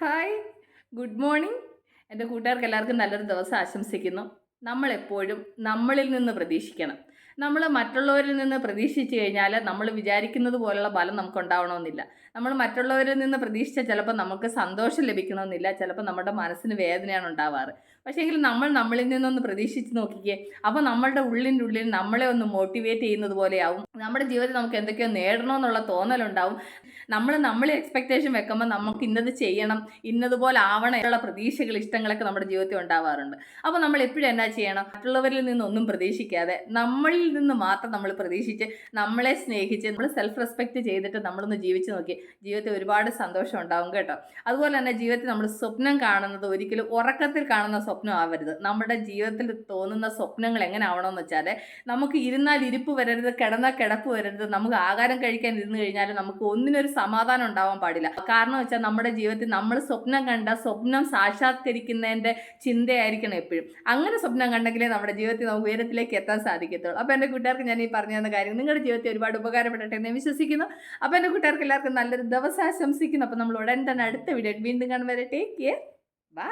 Hi good morning എന്റെ കൂട്ടുകാർക്ക് എല്ലാവർക്കും നല്ലൊരു ദിവസം ആശംസിക്കുന്നു. നമ്മളെപ്പോഴും നമ്മളിൽ നിന്ന് പ്രതീക്ഷിക്കണം. നമ്മൾ മറ്റുള്ളവരിൽ നിന്ന് പ്രതീക്ഷിച്ചു കഴിഞ്ഞാൽ നമ്മൾ വിചാരിക്കുന്നത് പോലുള്ള ഫലം നമുക്ക് ഉണ്ടാവണമെന്നില്ല നമ്മൾ മറ്റുള്ളവരിൽ നിന്ന് പ്രതീക്ഷിച്ചാൽ ചിലപ്പോൾ നമുക്ക് സന്തോഷം ലഭിക്കണമെന്നില്ല. ചിലപ്പോൾ നമ്മുടെ മനസ്സിന് വേദനയാണ് ഉണ്ടാവാറ്. പക്ഷേങ്കിൽ നമ്മൾ നമ്മളിൽ നിന്നൊന്ന് പ്രതീക്ഷിച്ച് നോക്കിക്കേ. അപ്പോൾ നമ്മളുടെ ഉള്ളിന്റെ ഉള്ളിൽ നമ്മളെ ഒന്ന് മോട്ടിവേറ്റ് ചെയ്യുന്നത് പോലെയാവും. നമ്മുടെ ജീവിതത്തിൽ നമുക്ക് എന്തൊക്കെയോ നേടണമെന്നുള്ള തോന്നലുണ്ടാവും. നമ്മൾ നമ്മൾ എക്സ്പെക്റ്റേഷൻ വെക്കുമ്പോൾ നമുക്ക് ഇന്നത് ചെയ്യണം ഇന്നതുപോലെ ആവണം എന്നുള്ള പ്രതീക്ഷകൾ ഇഷ്ടങ്ങളൊക്കെ നമ്മുടെ ജീവിതത്തിൽ ഉണ്ടാവാറുണ്ട്. അപ്പോൾ നമ്മൾ എപ്പോഴും എന്നാ ചെയ്യണം? മറ്റുള്ളവരിൽ നിന്നൊന്നും പ്രതീക്ഷിക്കാതെ നമ്മളിൽ നിന്ന് മാത്രം നമ്മൾ പ്രതീക്ഷിച്ച് നമ്മളെ സ്നേഹിച്ച് നമ്മൾ സെൽഫ് റെസ്പെക്റ്റ് ചെയ്തിട്ട് നമ്മളൊന്ന് ജീവിച്ച് നോക്കി. ജീവിതത്തിൽ ഒരുപാട് സന്തോഷം ഉണ്ടാവും കേട്ടോ. അതുപോലെ തന്നെ ജീവിതത്തിൽ നമ്മൾ സ്വപ്നം കാണുന്നത് ഒരിക്കലും ഉറക്കത്തിൽ കാണുന്ന സ്വപ്നം ആവരുത് നമ്മുടെ ജീവിതത്തിൽ തോന്നുന്ന സ്വപ്നങ്ങൾ എങ്ങനെ ആവണമെന്ന് വെച്ചാൽ നമുക്ക് ഇരുന്നാൽ ഇരിപ്പ് വരരുത് കിടന്നാൽ കിടപ്പ് വരരുത് നമുക്ക് ആഹാരം കഴിക്കാൻ ഇരുന്ന് കഴിഞ്ഞാൽ നമുക്ക് ഒന്നിനൊരു സമാധാനം ഉണ്ടാവാൻ പാടില്ല. കാരണം വെച്ചാൽ നമ്മുടെ ജീവിതത്തിൽ നമ്മൾ സ്വപ്നം കണ്ട സ്വപ്നം സാക്ഷാത്കരിക്കുന്നതിന്റെ ചിന്തയായിരിക്കണം എപ്പോഴും. അങ്ങനെ സ്വപ്നം കണ്ടെങ്കിലേ നമ്മുടെ ജീവിതത്തിൽ നമുക്ക് ഉയരത്തിലേക്ക് എത്താൻ സാധിക്കത്തുള്ളൂ. അപ്പോൾ എന്റെ കൂട്ടുകാർക്ക് ഞാൻ ഈ പറഞ്ഞു തന്ന കാര്യം നിങ്ങളുടെ ജീവിതത്തിൽ ഒരുപാട് ഉപകാരപ്പെടട്ടെ എന്ന് വിശ്വസിക്കുന്നു. അപ്പോൾ എന്റെ കൂട്ടുകാർക്ക് എല്ലാവർക്കും നല്ലൊരു ദിവസം ആശംസിക്കുന്നു. അപ്പോൾ നമ്മൾ ഉടൻ തന്നെ അടുത്ത വീഡിയോ വീണ്ടും കാണുവരെ ടേക്ക് കെയർ ബൈ